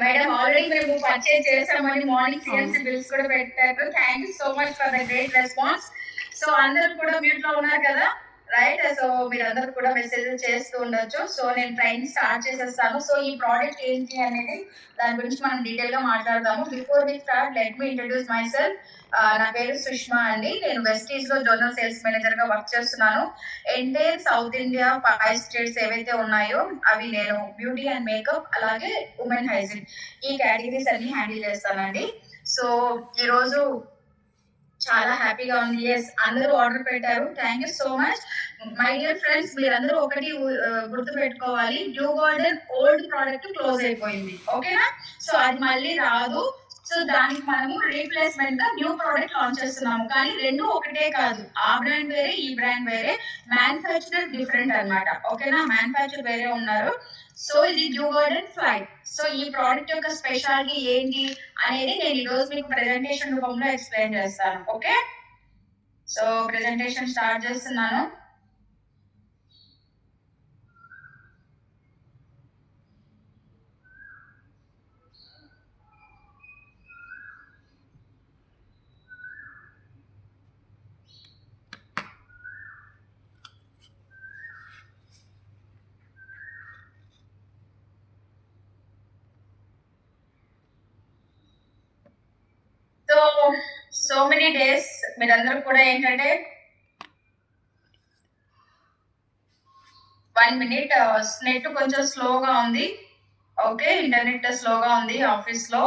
Madam already మేము purchase చేసామని morning CNC bills కూడా పెట్టారు. Thank you so much for the great response so అందరూ కూడా మ్యూట్లో ఉన్నారు కదా? రైట్ సో మీరందరూ కూడా మెసేజ్ చేస్తూ ఉండొచ్చు. సో నేను ట్రైన్ స్టార్ట్ చేసేస్తాను. సో ఈ ప్రోడక్ట్ ఏంటి అనేది దాని గురించి మనం డీటెయిల్గా మాట్లాడదాము before we start let me introduce myself నా పేరు సుష్మా అండి. నేను వెస్టీస్లో జోనల్ సేల్స్ మేనేజర్గా వర్క్ చేస్తున్నాను. Entire south India five states ఏవైతే ఉన్నాయో అవి నేను బ్యూటీ అండ్ మేకప్ అలాగే ఉమెన్ హైజీన్ ఈ కేటగిరీస్ అన్ని హ్యాండిల్ చేస్తానండి. సో ఈ రోజు చాలా హ్యాపీగా ఉంది. ఎస్ అందరూ ఆర్డర్ పెట్టారు. Thank you so much my dear friends మీరందరూ ఒకటి గుర్తు పెట్టుకోవాలి. Dew golden old product close అయిపోయింది. ఓకేనా సో అది మళ్ళీ రాదు. సో దానికి మనము రీప్లేస్మెంట్గా న్యూ ప్రోడక్ట్ లాంచ్ చేస్తున్నాము. కానీ రెండు ఒకటే కాదు. ఆ బ్రాండ్ వేరే ఈ బ్రాండ్ వేరే. మ్యానుఫ్యాక్చరర్ డిఫరెంట్ అన్నమాట. ఓకేనా మ్యానుఫ్యాక్చర్ వేరే ఉన్నారు. సో ఇది new word and fly so ఈ ప్రోడక్ట్ యొక్క స్పెషాలిటీ ఏంటి అనేది నేను ఈ రోజు మీకు ప్రెజెంటేషన్ రూపంలో ఎక్స్ప్లెయిన్ చేస్తాను. ఓకే సో ప్రెజెంటేషన్ స్టార్ట్ చేస్తున్నాను సో సో మెనీ డేస్ మీరందరూ కూడా ఏంటంటే వన్ మినిట్ నెట్ కొంచెం స్లోగా ఉంది. ఓకే ఇంటర్నెట్ స్లోగా ఉంది ఆఫీస్లో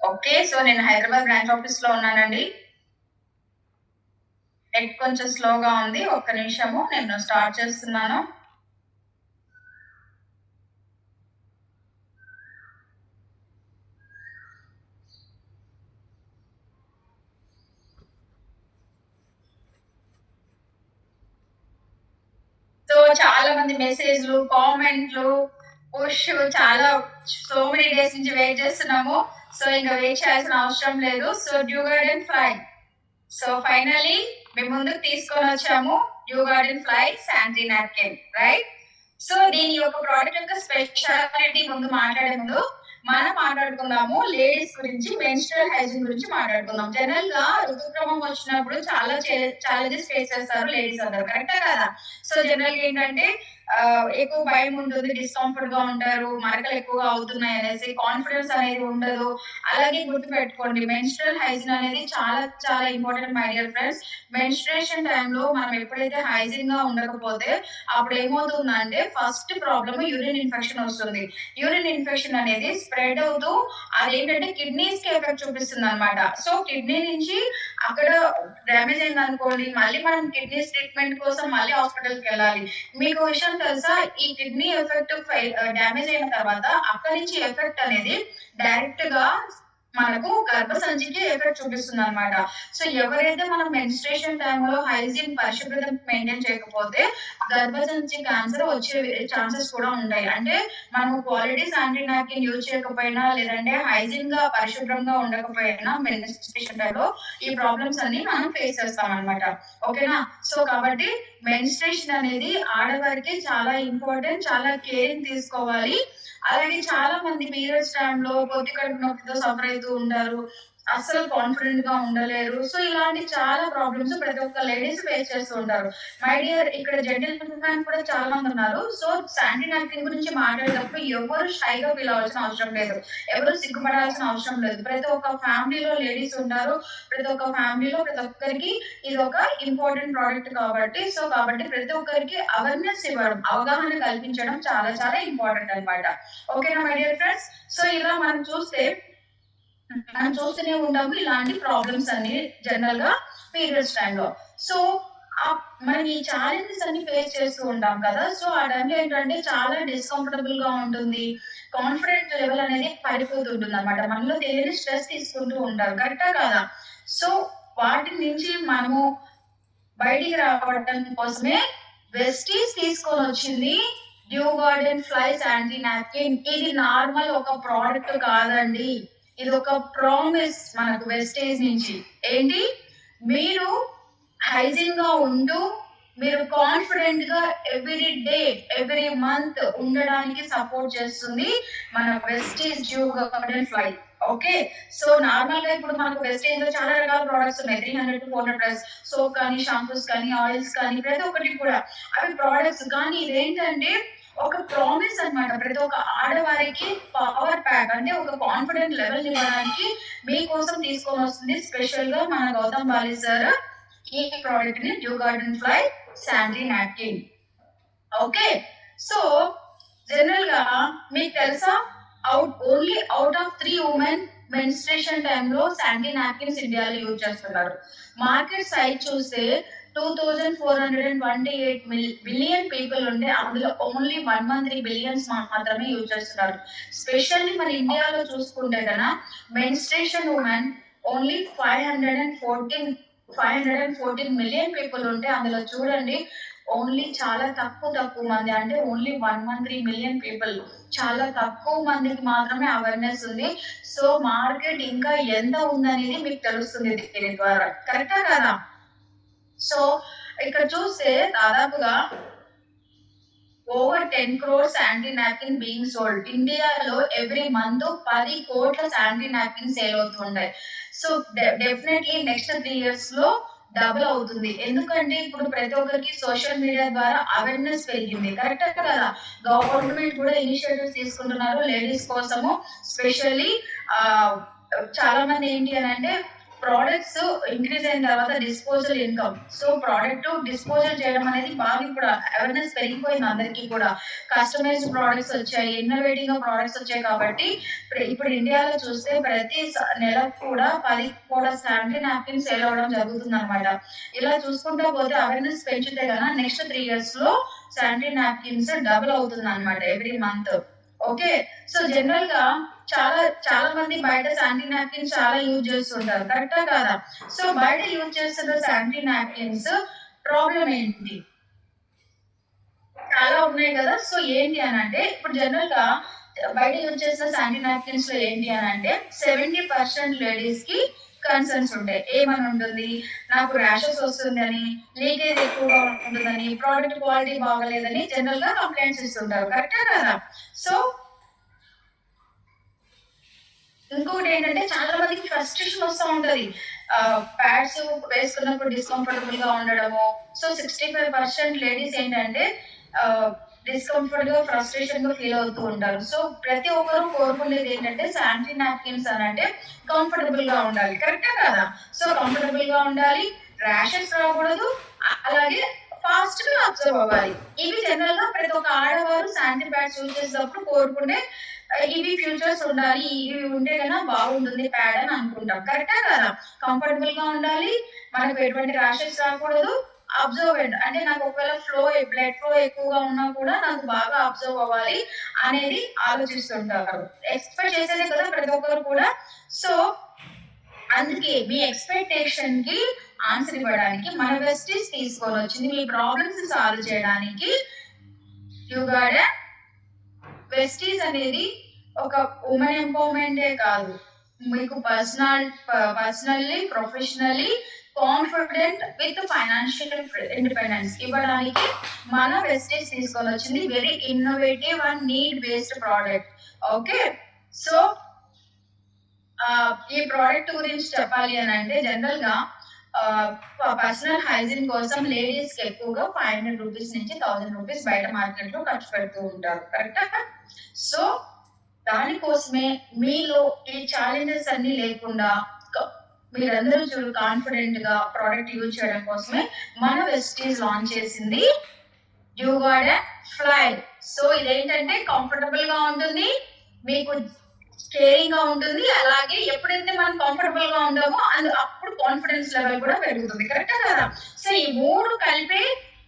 ఓకే సో నేను హైదరాబాద్ బ్రాంచ్ ఆఫీస్లో ఉన్నానండి. నెట్ కొంచెం స్లోగా ఉంది ఒక్క నిమిషము నేను స్టార్ట్ చేస్తున్నాను సో చాలా మంది మెసేజ్లు కామెంట్లు పుష్ చాలా సో మెనీ డేస్ నుంచి వెయిట్ చేస్తున్నాము. సో ఇంకా వెయిట్ చేయాల్సిన అవసరం లేదు. So dew garden fly so finally మేము ముందుకు తీసుకొని వచ్చాము. Dew garden fly sanitary napkin right so దీని యొక్క ప్రోడక్ట్ యొక్క స్పెషాలిటీ ముందు మాట్లాడే ముందు మనం మాట్లాడుకుందాము లేడీస్ గురించి మెన్స్ట్రల్ హైజీన్ గురించి మాట్లాడుకుందాం జనరల్గా ఋతుక్రమం వచ్చినప్పుడు చాలా ఛాలెంజెస్ ఫేస్ చేస్తారు లేడీస్ అందరూ. కరెక్టా కదా? సో జనరల్గా ఏంటంటే ఎక్కువ భయం ఉంటుంది డిస్కంఫర్ట్గా ఉంటారు మరకలు ఎక్కువగా అవుతున్నాయి అనేసి కాన్ఫిడెన్స్ అనేది ఉండదు. అలాగే గుర్తు పెట్టుకోండి మెన్స్ట్రల్ హైజీన్ అనేది చాలా చాలా important my dear friends menstruation టైంలో మనం ఎప్పుడైతే హైజీన్గా ఉండకపోతే అప్పుడు ఏమవుతుందంటే ఫస్ట్ ప్రాబ్లమ్ యూరిన్ ఇన్ఫెక్షన్ వస్తుంది. యూరిన్ ఇన్ఫెక్షన్ అనేది స్ప్రెడ్ అవుతూ అదేంటంటే కిడ్నీస్కి ఎఫెక్ట్ చూపిస్తుంది అనమాట సో కిడ్నీ నుంచి అక్కడ డ్యామేజ్ అయింది అనుకోండి మళ్ళీ మనం కిడ్నీస్ ట్రీట్మెంట్ కోసం మళ్ళీ హాస్పిటల్కి వెళ్ళాలి. మీకు విషయం తెలుసా ఈ కిడ్నీ ఎఫెక్ట్ డ్యామేజ్ అయిన తర్వాత అక్కడి నుంచి ఎఫెక్ట్ అనేది డైరెక్ట్గా మనకు గర్భసంచికి ఎఫెక్ట్ చూపిస్తుంది అనమాట సో ఎవరైతే మనం మెన్స్ట్రేషన్ టైంలో హైజీన్ పరిశుభ్రత మెయింటైన్ చేయకపోతే గర్భసంచి క్యాన్సర్ వచ్చే ఛాన్సెస్ కూడా ఉంటాయి. అంటే మనం క్వాలిటీ శానిటరీ నాప్కిన్ యూజ్ చేయకపోయినా లేదంటే హైజీన్గా పరిశుభ్రంగా ఉండకపోయినా మెన్స్ట్రేషన్ టైంలో ఈ ప్రాబ్లమ్స్ అన్ని మనం ఫేస్ చేస్తాం అనమాట ఓకేనా సో కాబట్టి మెన్స్ట్రేషన్ అనేది ఆడవారికి చాలా ఇంపార్టెంట్ చాలా కేరింగ్ తీసుకోవాలి. అలాగే చాలా మంది పీరియడ్స్ టైంలో పొత్తి కడుపు నొప్పితో సఫర్ అవుతూ ఉంటారు అస్సలు కాన్ఫిడెంట్గా ఉండలేరు. సో ఇలాంటి చాలా ప్రాబ్లమ్స్ ప్రతి ఒక్క లేడీస్ ఫేస్ చేస్తూ ఉంటారు. మై డియర్ ఇక్కడ జెంటల్ మ్యాన్ కూడా చాలా మంది ఉన్నారు. సో శాంటీ నాప్కిన్ గురించి మాట్లాడేటప్పుడు ఎవరు షైగా ఫీల్ అవ్వాల్సిన అవసరం లేదు. ఎవరు సిగ్గుపడాల్సిన అవసరం లేదు. ప్రతి ఒక్క ఫ్యామిలీలో లేడీస్ ఉంటారు. ప్రతి ఒక్క ఫ్యామిలీలో ప్రతి ఒక్కరికి ఇది ఒక ఇంపార్టెంట్ ప్రోడక్ట్ కాబట్టి సో కాబట్టి ప్రతి ఒక్కరికి అవేర్నెస్ ఇవ్వడం అవగాహన కల్పించడం చాలా చాలా ఇంపార్టెంట్ అన్నమాట. ఓకేనా మై డియర్ ఫ్రెండ్స్ సో ఇలా మనం చూస్తే మనం చూస్తూనే ఉంటాము ఇలాంటి ప్రాబ్లమ్స్ అన్ని జనరల్గా పీరియడ్స్ టైంలో సో మనం ఈ ఛాలెంజెస్ అన్ని ఫేస్ చేస్తూ ఉంటాం కదా. సో ఆ టైంలో ఏంటంటే చాలా డిస్కంఫర్టబుల్గా ఉంటుంది. కాన్ఫిడెంట్ లెవెల్ అనేది పడిపోతుంటుంది అనమాట మనలో తెలియని స్ట్రెస్ తీసుకుంటూ ఉంటారు కరెక్టా కదా? సో వాటి నుంచి మనము బయటికి రావడం కోసమే వెస్టీస్ తీసుకొని వచ్చింది dew garden flies anti napkin ఇది నార్మల్ ఒక ప్రోడక్ట్ కాదండి. ఇది ఒక ప్రామిస్ మనకు వెస్టేజ్ నుంచి. ఏంటి? మీరు హైజీన్గా ఉంటూ మీరు కాన్ఫిడెంట్గా ఎవ్రీ డే ఎవ్రీ మంత్ ఉండడానికి సపోర్ట్ చేస్తుంది మన Vestige dew garden fly okay so నార్మల్గా ఇప్పుడు మనకు వెస్టేజ్లో చాలా రకాల ప్రోడక్ట్స్ ఉన్నాయి. Three hundred to four hundred price soap కానీ షాంపూస్ కానీ ఆయిల్స్ కానీ ప్రతి ఒక్కటి కూడా. అవి ప్రోడక్ట్స్ కానీ ఇదేంటంటే ఒక ప్రామిస్ అన్నమాట. ప్రతి ఒక్క ఆడవారికి పవర్ ప్యాక్ అంటే ఒక కాన్ఫిడెంట్ లెవెల్ ఇవ్వడానికి మీకోసం తీసుకొని వస్తుంది. స్పెషల్గా మన గౌతమ్ బాలి సార్ ఈ ప్రోడక్ట్ని dew garden fly sanitary napkin okay so జనరల్గా మీకు తెలుసా? Out only out of three women menstruation టైంలో శాండీ నాప్కిన్స్ ఇండియాలో యూజ్ చేస్తున్నారు. మార్కెట్ సైజ్ చూస్తే two thousand four hundred and twenty eight billion people ఉంటే అందులో only one one three billions మాత్రమే యూజ్ చేస్తున్నారు. స్పెషల్లీ మన ఇండియాలో చూసుకుంటే కదా menstruation women only five hundred and fourteen five hundred and fourteen million people ఉంటే అందులో చూడండి ఓన్లీ చాలా తక్కువ తక్కువ మంది అంటే only one one three million people చాలా తక్కువ మందికి మాత్రమే అవేర్నెస్ ఉంది. సో మార్కెట్ ఇంకా ఎంత ఉందనేది మీకు తెలుస్తుంది దీని ద్వారా. కరెక్టా కదా? సో ఇక్కడ చూస్తే దాదాపుగా over ten crores sanitary napkin being sold. ఇండియాలో ఎవ్రీ మంత్ పది కోట్ల శాండీ నాప్కిన్ సేల్ అవుతుంటాయి. సో డెఫినెట్లీ నెక్స్ట్ త్రీ ఇయర్స్లో డబుల్ అవుతుంది. ఎందుకంటే ఇప్పుడు ప్రతి ఒక్కరికి సోషల్ మీడియా ద్వారా అవేర్నెస్ పెరిగింది. కరెక్ట్ కదా? గవర్నమెంట్ కూడా ఇనిషియేటివ్స్ తీసుకుంటున్నారు లేడీస్ కోసము. స్పెషల్లీ చాలా మంది ఏంటి అని అంటే ప్రోడక్ట్స్ ఇంక్రీజ్ అయిన తర్వాత disposal income so product disposal చేయడం అనేది బాగా ఇప్పుడు అవేర్నెస్ పెరిగిపోయింది అందరికీ కూడా. కస్టమైజ్ ప్రోడక్ట్స్ వచ్చాయి ఇన్నోవేటివ్గా ప్రోడక్ట్స్ వచ్చాయి కాబట్టి ఇప్పుడు- ఇప్పుడు ఇండియాలో చూస్తే ప్రతి నెలకు కూడా పది కూడా శానిటరీ నాప్కిన్ సేల్ అవ్వడం జరుగుతుంది అనమాట ఇలా చూసుకుంటా పోతే అవేర్నెస్ పెంచితే కదా నెక్స్ట్ త్రీ ఇయర్స్లో శానిటరీ నాప్కిన్స్ డబుల్ అవుతుంది అనమాట ఎవ్రీ మంత్ ఓకే సో జనరల్గా చాలా చాలా మంది బయట శానిటరీ నాప్కిన్స్ చాలా యూజ్ చేస్తుంటారు. కరెక్టా కాదా? సో బయట యూజ్ చేస్తున్న శానిటరీ నాప్కిన్స్ ప్రాబ్లం ఏంటి? చాలా ఉన్నాయి కదా. సో ఏంటి అని అంటే ఇప్పుడు జనరల్గా బయట యూజ్ చేసిన శానిటరీ నాప్కిన్స్లో ఏంటి అని అంటే సెవెంటీ పర్సెంట్ లేడీస్కి కన్సర్న్స్ ఉంటాయి. ఏమని ఉంటుంది? నాకు ర్యాషెస్ వస్తుందని లీకేజ్ ఎక్కువగా ఉంటుందని ప్రోడక్ట్ క్వాలిటీ బాగలేదని జనరల్గా కంప్లైంట్స్ ఇస్తుంటారు. కరెక్టా కదా? సో ఇంకొకటి ఏంటంటే చాలా మందికి ఫ్రస్ట్రేషన్ వస్తూ ఉంటది. ప్యాడ్స్ వేసుకున్నప్పుడు డిస్కంఫర్టబుల్గా ఉండడము. So sixty five percent ladies ఏంటంటే డిస్కంఫర్ట్గా ఫ్రస్ట్రేషన్గా ఫీల్ అవుతూ ఉంటారు. సో ప్రతి ఒక్కరు కోరుకునేది ఏంటంటే శానిటరీ నాప్కిన్స్ అని అంటే కంఫర్టబుల్గా ఉండాలి. కరెక్టా కదా? సో కంఫర్టబుల్గా ఉండాలి. ర్యాషెస్ రాకూడదు. అలాగే ఫాస్ట్గా అబ్జర్వ్ అవ్వాలి. ఇవి జనరల్గా ప్రతి ఒక్క ఆడవారు శానిటరీ ప్యాడ్స్ యూజ్ చేసేటప్పుడు కోరుకునే ఇవి ఫ్యూచర్స్ ఉండాలి ఇవి ఉంటే కన్నా బాగుంటుంది ప్యాడ్ అని అనుకుంటాం. కరెక్టా కదా? కంఫర్టబుల్గా ఉండాలి మనకు ఎటువంటి ర్యాషెస్ రాకూడదు అబ్జర్వ్ అంటే నాకు ఒకవేళ ఫ్లో బ్లడ్ ఫ్లో ఎక్కువగా ఉన్నా కూడా నాకు బాగా అబ్జర్వ్ అవ్వాలి అనేది ఆలోచిస్తుంటారు. ఎక్స్పెక్ట్ చేసేదే కదా ప్రతి ఒక్కరు కూడా. సో అందుకే మీ ఎక్స్పెక్టేషన్కి ఆన్సర్ ఇవ్వడానికి మన వెస్టీస్ తీసుకొని వచ్చింది మీ ప్రాబ్లమ్స్ సాల్వ్ చేయడానికి. యూ యుగాడ వెస్టీస్ అనేది ఒక ఉమెన్ ఎంపవర్మెంటే కాదు. మీకు personal personally professionally confident with financial independence ఇవ్వడానికి మన వెస్టేజ్ తీసుకొని వచ్చింది very innovative and need based product okay so ఈ ప్రోడక్ట్ గురించి చెప్పాలి అని అంటే జనరల్గా పర్సనల్ హైజీన్ కోసం లేడీస్కి ఎక్కువగా ఫైవ్ హండ్రెడ్ రూపీస్ నుంచి థౌసండ్ రూపీస్ బయట మార్కెట్లో ఖర్చు పెడుతూ ఉంటారు. కరెక్టా సో దానికోసమే మీలో ఈ ఛాలెంజెస్ అన్ని లేకుండా మీరందరూ చూడు కాన్ఫిడెంట్గా ప్రోడక్ట్ యూజ్ చేయడం కోసమే మన వెస్టీస్ లాంచ్ చేసింది యూ గాడ్ ఫ్లై సో ఇదేంటంటే కంఫర్టబుల్గా ఉంటుంది. మీకు కేరింగ్గా ఉంటుంది. అలాగే ఎప్పుడైతే మనం కంఫర్టబుల్గా ఉంటామో అందు అప్పుడు కాన్ఫిడెన్స్ లెవెల్ కూడా పెరుగుతుంది. కరెక్టా కదా? సో ఈ మూడు కలిపి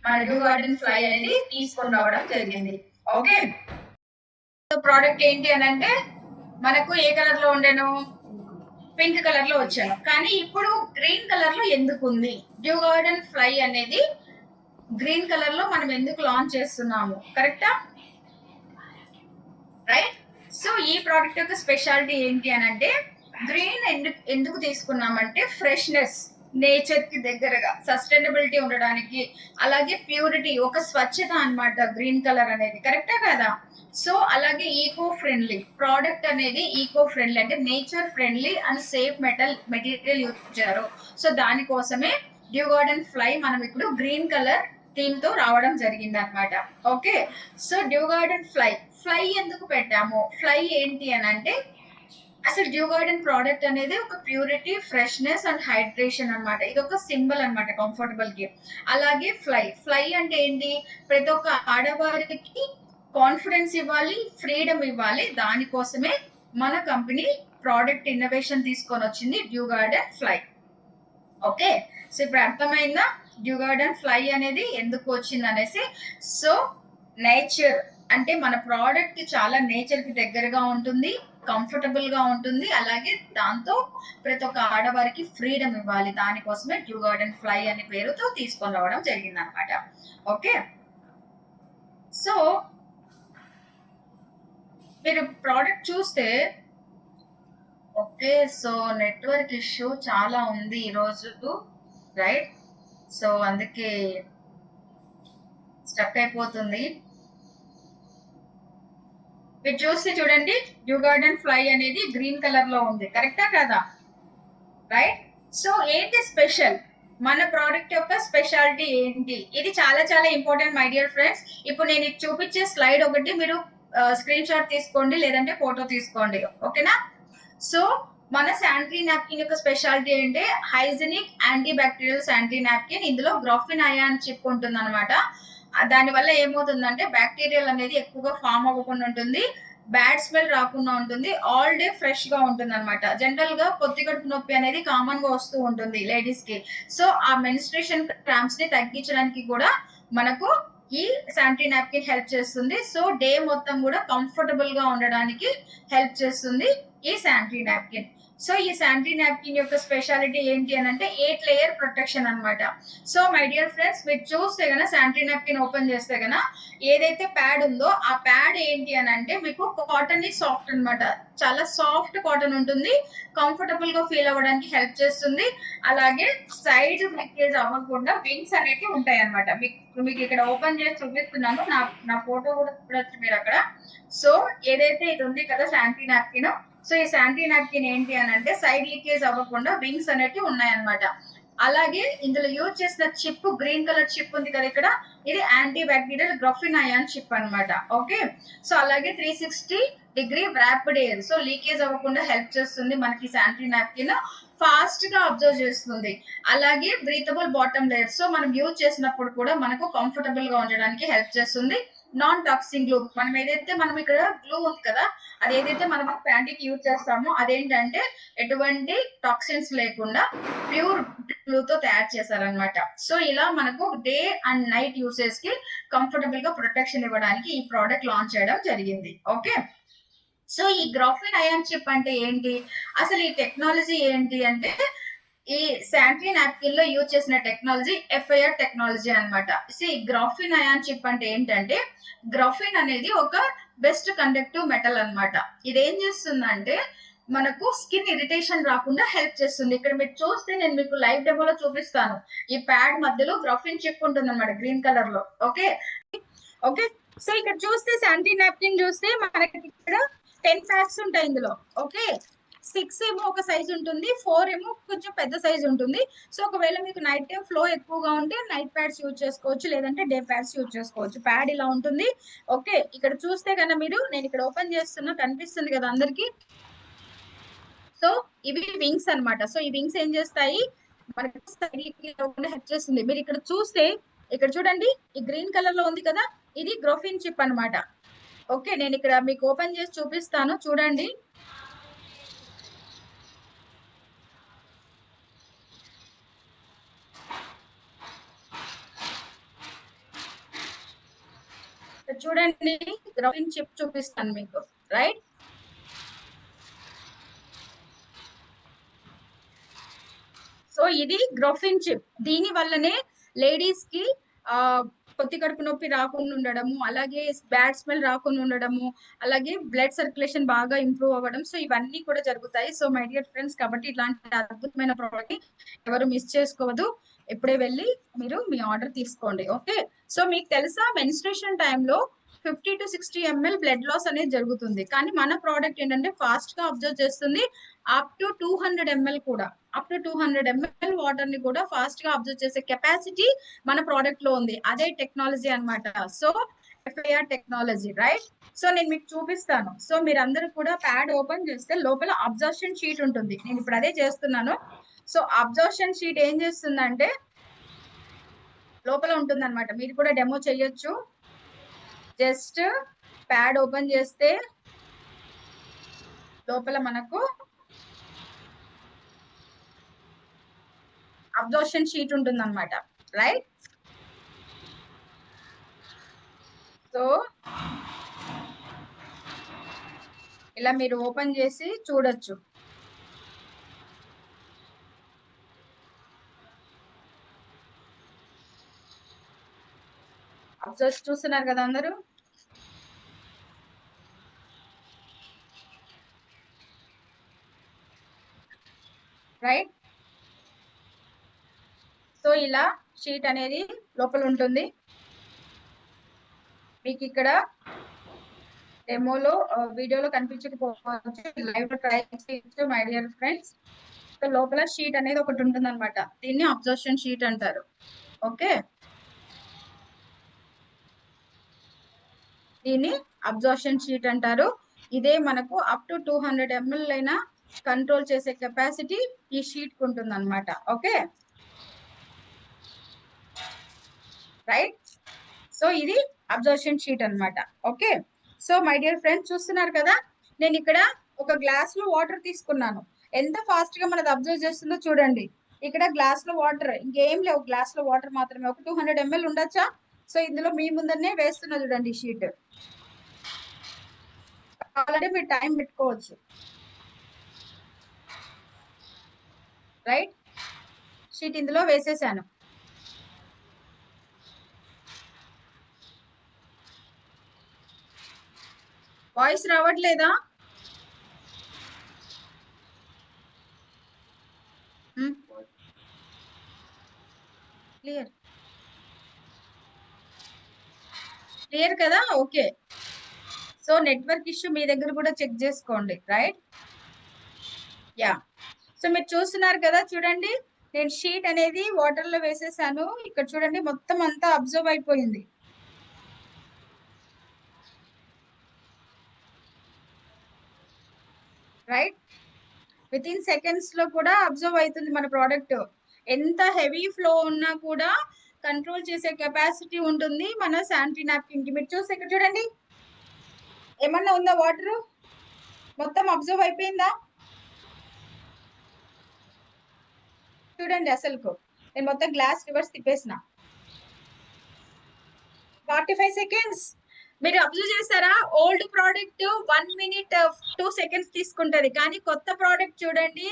మన డూ గార్డెన్ ఫ్లై అనేది తీసుకొని రావడం జరిగింది. ఓకే ప్రోడక్ట్ ఏంటి అని అంటే మనకు ఏ కలర్లో ఉండేను? పింక్ కలర్లో వచ్చాను. కానీ ఇప్పుడు గ్రీన్ కలర్లో ఎందుకు ఉంది? డ్యూ గార్డెన్ ఫ్లై అనేది గ్రీన్ కలర్లో మనం ఎందుకు లాంచ్ చేస్తున్నాము? కరెక్టా రైట్ సో ఈ ప్రోడక్ట్ యొక్క స్పెషాలిటీ ఏంటి అని అంటే గ్రీన్ ఎందుకు ఎందుకు తీసుకున్నామంటే ఫ్రెష్నెస్ నేచర్కి దగ్గరగా సస్టైనబిలిటీ ఉండడానికి అలాగే ప్యూరిటీ ఒక స్వచ్ఛత అన్నమాట గ్రీన్ కలర్ అనేది. కరెక్టా కదా? సో అలాగే ఈకో ఫ్రెండ్లీ ప్రోడక్ట్ అనేది ఈకో ఫ్రెండ్లీ అంటే nature friendly and safe metal material use చేశారు. సో దానికోసమే డ్యూ గార్డెన్ ఫ్లై మనం ఇప్పుడు గ్రీన్ కలర్ థీమ్ రావడం జరిగింది అనమాట okay? So dew garden fly. Fly ఎందుకు పెట్టాము? ఫ్లై ఏంటి అని అంటే అసలు డ్యూ గార్డెన్ ప్రోడక్ట్ అనేది ఒక ప్యూరిటీ ఫ్రెష్నెస్ అండ్ హైడ్రేషన్ అన్నమాట. ఇది ఒక సింబల్ అనమాట కంఫర్టబుల్కి. అలాగే ఫ్లై. ఫ్లై అంటే ఏంటి? ప్రతి ఒక్క ఆడవారికి కాన్ఫిడెన్స్ ఇవ్వాలి ఫ్రీడమ్ ఇవ్వాలి. దానికోసమే మన కంపెనీ ప్రోడక్ట్ ఇన్నోవేషన్ తీసుకొని వచ్చింది dew garden fly. Okay? So ఇప్పుడు అర్థమైందా? డ్యూగార్డెన్ ఫ్లై అనేది ఎందుకు వచ్చింది అనేసి? సో నేచర్ అంటే మన ప్రోడక్ట్ చాలా నేచర్కి దగ్గరగా ఉంటుంది కంఫర్టబుల్గా ఉంటుంది. అలాగే దాంతో ప్రతి ఒక్క ఆడవారికి ఫ్రీడమ్ ఇవ్వాలి. దానికోసమే డ్యూ గార్డెన్ ఫ్లై అనే పేరుతో తీసుకొని రావడం జరిగింది అనమాట ఓకే సో మీరు ప్రోడక్ట్ చూస్తే ఓకే సో నెట్వర్క్ ఇష్యూ చాలా ఉంది ఈరోజు రైట్ సో అందుకే స్టక్ అయిపోతుంది. మీరు చూస్తే చూడండి డ్యూ గార్డెన్ ఫ్లై అనేది గ్రీన్ కలర్లో ఉంది. కరెక్టా కదా? రైట్ సో ఏంటి స్పెషల్? మన ప్రోడక్ట్ యొక్క స్పెషాలిటీ ఏంటి? ఇది చాలా చాలా ఇంపార్టెంట్ మై డియర్ ఫ్రెండ్స్. ఇప్పుడు నేను చూపించే స్లైడ్ ఒకటి మీరు స్క్రీన్ షాట్ తీసుకోండి లేదంటే ఫోటో తీసుకోండి. ఓకేనా? సో మన శానిటరీ నాప్కిన్ యొక్క స్పెషాలిటీ ఏంటి? Hygienic anti bacterial sanitary napkin ఇందులో గ్రాఫిన్ అని చిప్ ఉంటుంది అనమాట దాని వల్ల ఏమవుతుందంటే బ్యాక్టీరియల్ అనేది ఎక్కువగా ఫామ్ అవ్వకుండా ఉంటుంది బ్యాడ్ స్మెల్ రాకుండా ఉంటుంది ఆల్ డే ఫ్రెష్గా ఉంటుంది అనమాట జనరల్గా పొత్తి కడుపు నొప్పి అనేది కామన్గా వస్తూ ఉంటుంది లేడీస్కి. సో ఆ మెనిస్ట్రేషన్ క్రాంప్స్ని తగ్గించడానికి కూడా మనకు ఈ శానిటరీ నాప్కిన్ హెల్ప్ చేస్తుంది. సో డే మొత్తం కూడా కంఫర్టబుల్గా ఉండడానికి హెల్ప్ చేస్తుంది ఈ శానిటరీ నాప్కిన్. సో ఈ శానిటరీ నాప్కిన్ యొక్క స్పెషాలిటీ ఏంటి అని అంటే ఎయిట్ లేయర్ ప్రొటెక్షన్ అన్నమాట. సో మై డియర్ ఫ్రెండ్స్ మీరు చూస్తే గన శానిటరీ నాప్కిన్ ఓపెన్ చేస్తే గనక ఏదైతే ప్యాడ్ ఉందో ఆ ప్యాడ్ ఏంటి అని అంటే మీకు కాటన్ సాఫ్ట్ అన్నమాట. చాలా సాఫ్ట్ కాటన్ ఉంటుంది. కంఫర్టబుల్గా ఫీల్ అవ్వడానికి హెల్ప్ చేస్తుంది. అలాగే సైడ్ లీకేజ్ అవ్వకుండా వింగ్స్ అనేవి ఉంటాయి అనమాట మీకు మీకు ఇక్కడ ఓపెన్ చేసి చూపిస్తున్నాను. నా నా ఫోటో కూడా చూడొచ్చు మీరు అక్కడ. సో ఏదైతే ఇది ఉంది కదా శాంతి నాప్కిన్ సో ఈ శాంటీ నాప్కిన్ ఏంటి అని అంటే సైడ్ లీకేజ్ అవ్వకుండా వింగ్స్ అనేటివి ఉన్నాయన్నమాట. అలాగే ఇందులో యూజ్ చేసిన చిప్ గ్రీన్ కలర్ చిప్ ఉంది కదా ఇక్కడ. ఇది anti bacterial graphene ion chip అన్నమాట. ఓకే సో అలాగే three sixty degree rapid air so leakage అవ్వకుండా హెల్ప్ చేస్తుంది మనకి శానిటరీ నాప్కిన్ ఫాస్ట్గా అబ్జర్వ్ చేస్తుంది. అలాగే బ్రీతబుల్ బాటమ్ లేయర్ సో మనం యూజ్ చేసినప్పుడు కూడా మనకు కంఫర్టబుల్గా ఉండడానికి హెల్ప్ చేస్తుంది. నాన్ టాక్సింగ్ గ్లూ మనం ఏదైతే మనం ఇక్కడ గ్లూ ఉంది కదా అది ఏదైతే మనం ప్యాంటీకి యూజ్ చేస్తామో అదేంటంటే ఎటువంటి టాక్సిన్స్ లేకుండా ప్యూర్ గ్లూతో తయారు చేశారనమాట సో ఇలా మనకు డే అండ్ నైట్ యూసేజ్కి కంఫర్టబుల్గా ప్రొటెక్షన్ ఇవ్వడానికి ఈ ప్రోడక్ట్ లాంచ్ చేయడం జరిగింది. ఓకే సో ఈ గ్రాఫిన్ అయాన్ చిప్ అంటే ఏంటి? అసలు ఈ టెక్నాలజీ ఏంటి అంటే ఈ శానిటరీ నాప్కిన్లో యూజ్ చేసిన టెక్నాలజీ ఎఫ్ఐఆర్ టెక్నాలజీ అనమాట సి గ్రాఫిన్ అయాన్ చిప్ అంటే ఏంటంటే గ్రాఫిన్ అనేది ఒక బెస్ట్ కండక్టివ్ మెటల్ అన్నమాట. ఇది ఏం చేస్తుందంటే మనకు స్కిన్ ఇరిటేషన్ రాకుండా హెల్ప్ చేస్తుంది. ఇక్కడ మీరు చూస్తే నేను మీకు లైవ్ డెమోలో చూపిస్తాను. ఈ ప్యాడ్ మధ్యలో గ్రాఫిన్ చిప్ ఉంటుంది అనమాట గ్రీన్ కలర్లో. ఓకే ఓకే సో ఇక్కడ చూస్తే శానిటరీ నాప్కిన్ చూస్తే మనకి ఇక్కడ టెన్ ప్యాక్స్ ఉంటాయి ఇందులో. ఓకే సిక్స్ ఏమో ఒక సైజ్ ఉంటుంది ఫోర్ ఏమో కొంచెం పెద్ద సైజ్ ఉంటుంది. సో ఒకవేళ మీకు నైట్ టైం ఫ్లో ఎక్కువగా ఉంటే నైట్ ప్యాడ్స్ యూజ్ చేసుకోవచ్చు లేదంటే డే ప్యాడ్స్ యూజ్ చేసుకోవచ్చు. ప్యాడ్ ఇలా ఉంటుంది. ఓకే ఇక్కడ చూస్తే కన్నా మీరు నేను ఇక్కడ ఓపెన్ చేస్తున్నా కనిపిస్తుంది కదా అందరికి? సో ఇవి వింగ్స్ అన్నమాట. సో ఈ వింగ్స్ ఏం చేస్తాయి? మనకి చేస్తుంది. మీరు ఇక్కడ చూస్తే ఇక్కడ చూడండి ఈ గ్రీన్ కలర్లో ఉంది కదా ఇది గ్రోఫిన్ చిప్ అన్నమాట. ఓకే నేను ఇక్కడ మీకు ఓపెన్ చేసి చూపిస్తాను. చూడండి. చూడండి గ్రౌండ్ చిప్ చూపిస్తాను మీకు రైట్ సో ఇది గ్రోఫిన్ చిప్ దీని వల్లనే లేడీస్కి పొత్తి కడుపు నొప్పి రాకుండా ఉండడము అలాగే బ్యాడ్ స్మెల్ రాకుండా ఉండడము అలాగే బ్లడ్ సర్క్యులేషన్ బాగా ఇంప్రూవ్ అవ్వడం. సో ఇవన్నీ కూడా జరుగుతాయి. సో మై డియర్ ఫ్రెండ్స్ కాబట్టి ఇలాంటి అద్భుతమైన ప్రోడక్ట్ ఎవరు మిస్ చేసుకోవద్దు. ఇప్పుడే వెళ్ళి మీరు మీ ఆర్డర్ తీసుకోండి ఓకే సో మీకు తెలుసా మెన్స్ట్రేషన్ టైంలో fifty to sixty ML blood loss అనేది జరుగుతుంది. కానీ మన ప్రోడక్ట్ ఏంటంటే ఫాస్ట్గా అబ్జర్వ్ చేస్తుంది up to two hundred ML కూడా. Up to two hundred ML వాటర్ని కూడా ఫాస్ట్గా అబ్జర్వ్ చేసే కెపాసిటీ మన ప్రోడక్ట్లో ఉంది. అదే టెక్నాలజీ అన్నమాట. So FIR technology right so నేను మీకు చూపిస్తాను. సో మీరు కూడా ప్యాడ్ ఓపెన్ చేస్తే లోపల అబ్జర్షన్ షీట్ ఉంటుంది. నేను ఇప్పుడు అదే చేస్తున్నాను. సో అబ్జర్షన్ షీట్ ఏం చేస్తుందంటే లోపల ఉంటుంది అనమాట మీరు కూడా డెమో చేయొచ్చు. జస్ట్ ప్యాడ్ ఓపెన్ చేస్తే లోపల మనకు అబ్జర్షన్ షీట్ ఉంటుంది అనమాట రైట్? సో ఇలా మీరు ఓపెన్ చేసి చూడొచ్చు. అబ్జర్వ్ చూస్తున్నారు కదా అందరూ? రైట్ సో ఇలా షీట్ అనేది లోపల ఉంటుంది. మీకు ఇక్కడ డెమోలో వీడియోలో కనిపించకపోవచ్చు. లైవ్లో ట్రై చేయొచ్చు మై డియర్ ఫ్రెండ్స్ సో లోపల షీట్ అనేది ఒకటి ఉంటుంది అనమాట దీన్ని అబ్జర్షన్ షీట్ అంటారు. ఓకే దీన్ని అబ్జార్షన్ షీట్ అంటారు. ఇదే మనకు up to two hundred ML అయినా కంట్రోల్ చేసే కెపాసిటీ ఈ షీట్కు ఉంటుంది అనమాట ఓకే రైట్ సో ఇది అబ్జర్షన్ షీట్ అన్నమాట. Okay so my dear friends చూస్తున్నారు కదా? నేను ఇక్కడ ఒక గ్లాస్లో వాటర్ తీసుకున్నాను. ఎంత ఫాస్ట్గా మనది అబ్జర్వ్ చేస్తుందో చూడండి. ఇక్కడ గ్లాస్లో వాటర్ ఇంకేం లేవు. గ్లాస్లో వాటర్ మాత్రమే. ఒక టూ హండ్రెడ్ ఎంఎల్ ఉండొచ్చా? సో ఇందులో మీ ముందరనే వేస్తున్నా చూడండి షీట్. ఆల్రెడీ మీరు టైం పెట్టుకోవచ్చు. రైట్? షీట్ ఇందులో వేసేసాను. వాయిస్ రావట్లేదా? క్లియర్. క్లియర్ కదా? ఓకే. సో నెట్వర్క్ ఇష్యూ మీ దగ్గర కూడా చెక్ చేసుకోండి రైట్? యా. సో మీరు చూస్తున్నారు కదా చూడండి. నేను షీట్ అనేది వాటర్లో వేసేసాను. ఇక్కడ చూడండి మొత్తం అంతా అబ్జర్వ్ అయిపోయింది. రైట్? విత్ ఇన్ సెకండ్స్లో కూడా అబ్జర్వ్ అవుతుంది మన ప్రోడక్ట్. ఎంత హెవీ ఫ్లో ఉన్నా కూడా కంట్రోల్ చేసే కెపాసిటీ ఉంటుంది. మన శానిటరీ నాప్కిన్కి మీరు చూసి ఇక్కడ చూడండి. ఏమన్నా ఉందా వాటర్? మొత్తం అబ్జర్వ్ అయిపోయిందా? చూడండి అసలుకు. నేను మొత్తం glass reverse తిప్పేసిన. Forty five seconds. మీరు అబ్జర్వ్ చేస్తారా old product one minute two seconds తీసుకుంటది. కానీ కొత్త ప్రోడక్ట్ చూడండి.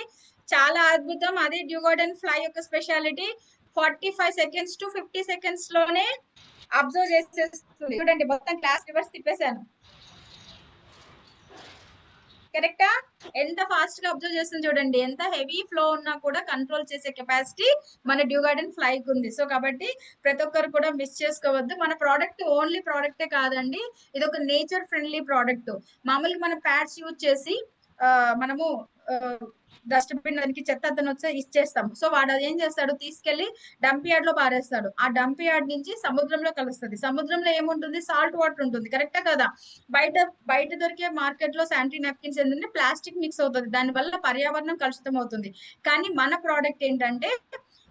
చాలా అద్భుతం. అదే డ్యూగార్డెన్ ఫ్లై యొక్క speciality. Forty five seconds to fifty సెకండ్స్లోనే absorb చేసేస్తుంది. చూడండి మొత్తం క్లాస్ రివర్స్ తిప్పేశాను. కరెక్టా? ఎంత ఫాస్ట్గా అబ్జర్వ్ చేస్తుంది చూడండి. ఎంత హెవీ ఫ్లో ఉన్నా కూడా కంట్రోల్ చేసే కెపాసిటీ మన డ్యూ గార్డెన్ ఫ్లైక్ ఉంది. సో కాబట్టి ప్రతి ఒక్కరు కూడా మిస్ చేసుకోవద్దు. మన ప్రోడక్ట్ ఓన్లీ ప్రోడక్టే కాదండి. ఇది ఒక నేచర్ ఫ్రెండ్లీ ప్రోడక్ట్. మామూలుగా మన ప్యాడ్స్ యూజ్ చేసి మనము డస్ట్బిన్ దానికి చెత్త అతను వచ్చి ఇచ్చేస్తాం సో వాడు అది ఏం చేస్తాడు? తీసుకెళ్ళి డంప్ యార్డ్లో పారేస్తాడు. ఆ డంప్ యార్డ్ నుంచి సముద్రంలో కలుస్తుంది. సముద్రంలో ఏముంటుంది? సాల్ట్ వాటర్ ఉంటుంది. కరెక్టా కదా? బయట బయట దొరికే మార్కెట్లో శానిటరీ నాప్కిన్స్ ఏంటంటే ప్లాస్టిక్ మిక్స్ అవుతుంది. దాని వల్ల పర్యావరణం కలుషితం అవుతుంది. కానీ మన ప్రోడక్ట్ ఏంటంటే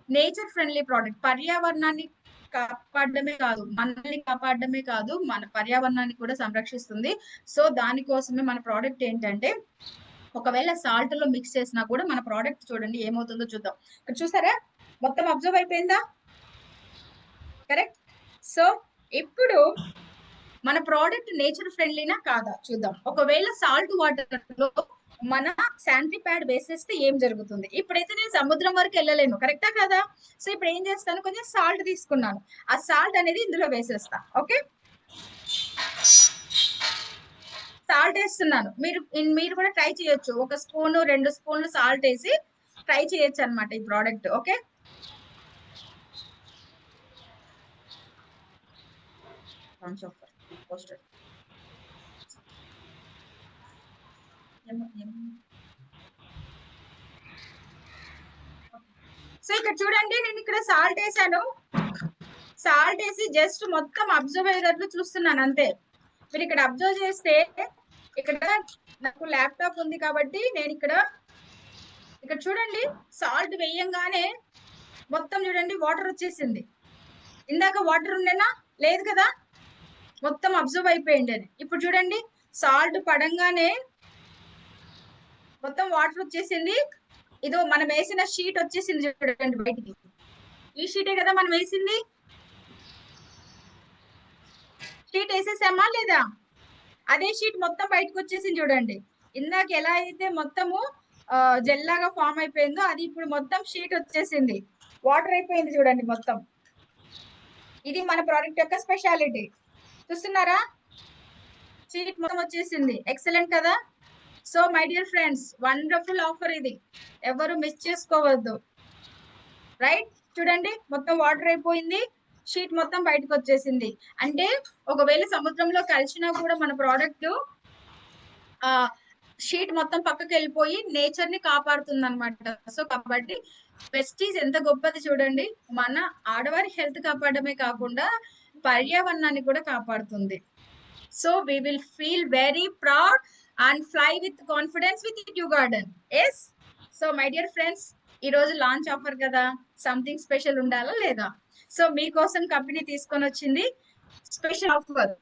నేచర్ ఫ్రెండ్లీ ప్రోడక్ట్. పర్యావరణాన్ని కాపాడడమే కాదు మనల్ని కాపాడడమే కాదు మన పర్యావరణాన్ని కూడా సంరక్షిస్తుంది. సో దానికోసమే మన ప్రోడక్ట్ ఏంటంటే ఒకవేళ సాల్ట్లో మిక్స్ చేసినా కూడా మన ప్రోడక్ట్ చూడండి ఏమవుతుందో చూద్దాం. ఇక్కడ చూసారా? మొత్తం అబ్జర్వ్ అయిపోయిందా? కరెక్ట్ సో ఇప్పుడు మన ప్రోడక్ట్ నేచర్ ఫ్రెండ్లీనా కాదా? చూద్దాం. ఒకవేళ సాల్ట్ వాటర్లో మన శానిటరీ ప్యాడ్ వేసేస్తే ఏం జరుగుతుంది? ఇప్పుడైతే నేను సముద్రం వరకు వెళ్ళలేను. కరెక్టా కదా? సో ఇప్పుడు ఏం చేస్తాను? కొంచెం సాల్ట్ తీసుకున్నాను. ఆ సాల్ట్ అనేది ఇందులో వేసేస్తా. ఓకే సాల్ట్ వేస్తున్నాను. మీరు మీరు కూడా ట్రై చేయొచ్చు. ఒక స్పూన్ రెండు స్పూన్లు సాల్ట్ వేసి ట్రై చేయొచ్చు అనమాట ఈ ప్రోడక్ట్ ఓకే పోస్టర్ సో ఇక్కడ చూడండి నేను ఇక్కడ సాల్ట్ వేసాను. సాల్ట్ వేసి జస్ట్ మొత్తం అబ్జర్వ్ అయ్యేటట్లు చూస్తున్నాను అంతే. మీరు ఇక్కడ అబ్జర్వ్ చేస్తే ఇక్కడ నాకు ల్యాప్టాప్ ఉంది కాబట్టి నేను ఇక్కడ ఇక్కడ చూడండి సాల్ట్ వేయంగానే మొత్తం చూడండి వాటర్ వచ్చేసింది. ఇందాక వాటర్ ఉండేనా? లేదు కదా? మొత్తం అబ్జర్వ్ అయిపోయింది అని ఇప్పుడు చూడండి సాల్ట్ పడంగానే మొత్తం వాటర్ వచ్చేసింది. ఇదో మనం వేసిన షీట్ వచ్చేసింది చూడండి బయటికి. ఈ షీటే కదా మనం వేసింది? షీట్ వేసేసామా లేదా? అదే షీట్ మొత్తం బయటకు వచ్చేసింది చూడండి. ఇందాక ఎలా అయితే మొత్తము జెల్ లాగా ఫామ్ అయిపోయిందో అది ఇప్పుడు మొత్తం షీట్ వచ్చేసింది. వాటర్ అయిపోయింది చూడండి మొత్తం. ఇది మన ప్రోడక్ట్ యొక్క స్పెషాలిటీ చూస్తున్నారా? షీట్ మొత్తం వచ్చేసింది. ఎక్సలెంట్ కదా? So my dear friends wonderful offer ఇది. ఎవరు మిస్ చేసుకోవద్దు. రైట్ చూడండి మొత్తం వాటర్ అయిపోయింది. షీట్ మొత్తం బయటకు వచ్చేసింది అంటే ఒకవేళ సముద్రంలో కలిసినా కూడా మన ప్రోడక్ట్ ఆ షీట్ మొత్తం పక్కకి వెళ్ళిపోయి నేచర్ని కాపాడుతుంది అనమాట సో కాబట్టి వెస్టీజ్ ఎంత గొప్పది చూడండి. మన ఆడవారి హెల్త్ కాపాడమే కాకుండా పర్యావరణాన్ని కూడా కాపాడుతుంది. So we will feel very proud and fly with confidence with you garden S so my dear friends ఈ రోజు లాంచ్ ఆఫర్ కదా? సంథింగ్ స్పెషల్ ఉండాలా లేదా? సో మీకోసం కంపెనీ తీసుకొని వచ్చింది స్పెషల్ ఆఫర్.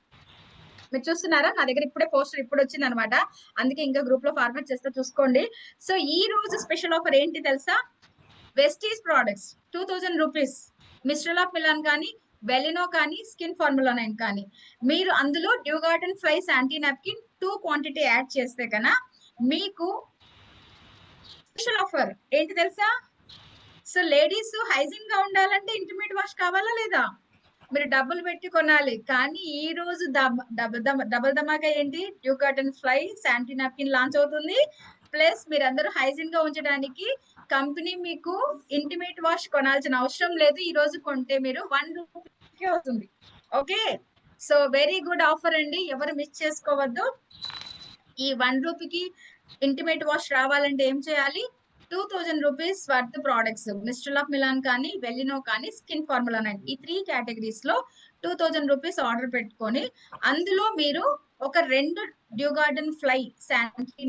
మీరు చూస్తున్నారా? నా దగ్గర ఇప్పుడే పోస్టర్ ఇప్పుడు వచ్చింది అనమాట అందుకే ఇంకా గ్రూప్లో ఫార్వర్డ్ చేస్తే చూసుకోండి. సో ఈ రోజు స్పెషల్ ఆఫర్ ఏంటి తెలుసా? Vestige products two thousand rupees mistral of Milan కానీ వెలినో కానీ స్కిన్ ఫార్ములా నైన్ కానీ. మీరు అందులో dew garden flies anti napkin two quantity add చేస్తే కన్నా మీకు స్పెషల్ ఆఫర్ ఏంటి తెలుసా? సో లేడీస్ హైజీన్గా ఉండాలంటే ఇంటిమేట్ వాష్ కావాలా లేదా? మీరు డబ్బులు పెట్టి కొనాలి. కానీ ఈ రోజు డబల్ డబల్ ధమాకా ఏంటి? Due cotton fly Santy napkin launch అవుతుంది. ప్లస్ మీరందరూ హైజీన్గా ఉంచడానికి కంపెనీ మీకు ఇంటిమేట్ వాష్ కొనాల్సిన అవసరం లేదు. ఈ రోజు కొంటే మీరు వన్ రూపీ అవుతుంది. Okay? So very good offer అండి. ఎవరు మిస్ చేసుకోవద్దు. ఈ వన్ రూపీకి ఇంటిమేట్ వాష్ రావాలంటే ఏం చేయాలి? Two thousand rupees worth products mister of Milan కానీ వెల్లినో కానీ స్కిన్ ఫార్ములా నైన్ ఈ త్రీ కేటగిరీస్లో టూ థౌజండ్ రూపీస్ ఆర్డర్ పెట్టుకొని అందులో మీరు ఒక రెండు dew garden fly sanitary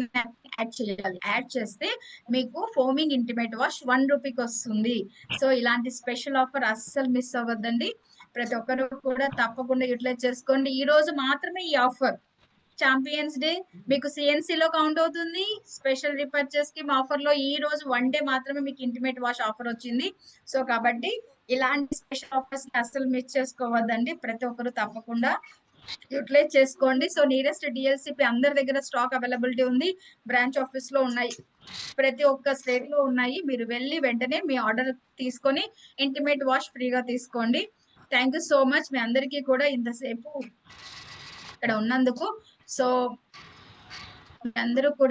add చేయాలి. యాడ్ చేస్తే మీకు ఫోమింగ్ ఇంటిమేట్ వాష్ వన్ రూపీకి వస్తుంది. సో ఇలాంటి స్పెషల్ ఆఫర్ అస్సలు మిస్ అవ్వద్దండి. ప్రతి ఒక్కరు కూడా తప్పకుండా యూటిలైజ్ చేసుకోండి. ఈ రోజు మాత్రమే ఈ ఆఫర్ ఛాంపియన్స్ డే మీకు సిఎన్సీలో కౌంట్ అవుతుంది. స్పెషల్ రీపర్చేస్కి ఆఫర్లో ఈ రోజు వన్ డే మాత్రమే మీకు ఇంటిమేట్ వాష్ ఆఫర్ వచ్చింది. సో కాబట్టి ఇలాంటి స్పెషల్ ఆఫర్స్ని అస్సలు మిస్ చేసుకోవద్దండి. ప్రతి ఒక్కరు తప్పకుండా యూటిలైజ్ చేసుకోండి. సో నియరెస్ట్ డిఎల్సిపి అందరి దగ్గర స్టాక్ అవైలబిలిటీ ఉంది. బ్రాంచ్ ఆఫీస్లో ఉన్నాయి. ప్రతి ఒక్క స్టేట్లో ఉన్నాయి. మీరు వెళ్ళి వెంటనే మీ ఆర్డర్ తీసుకొని ఇంటిమేట్ వాష్ ఫ్రీగా తీసుకోండి. థ్యాంక్ యూ సో మచ్ మీ అందరికీ కూడా ఇంతసేపు ఇక్కడ ఉన్నందుకు సో అందరూ కూడా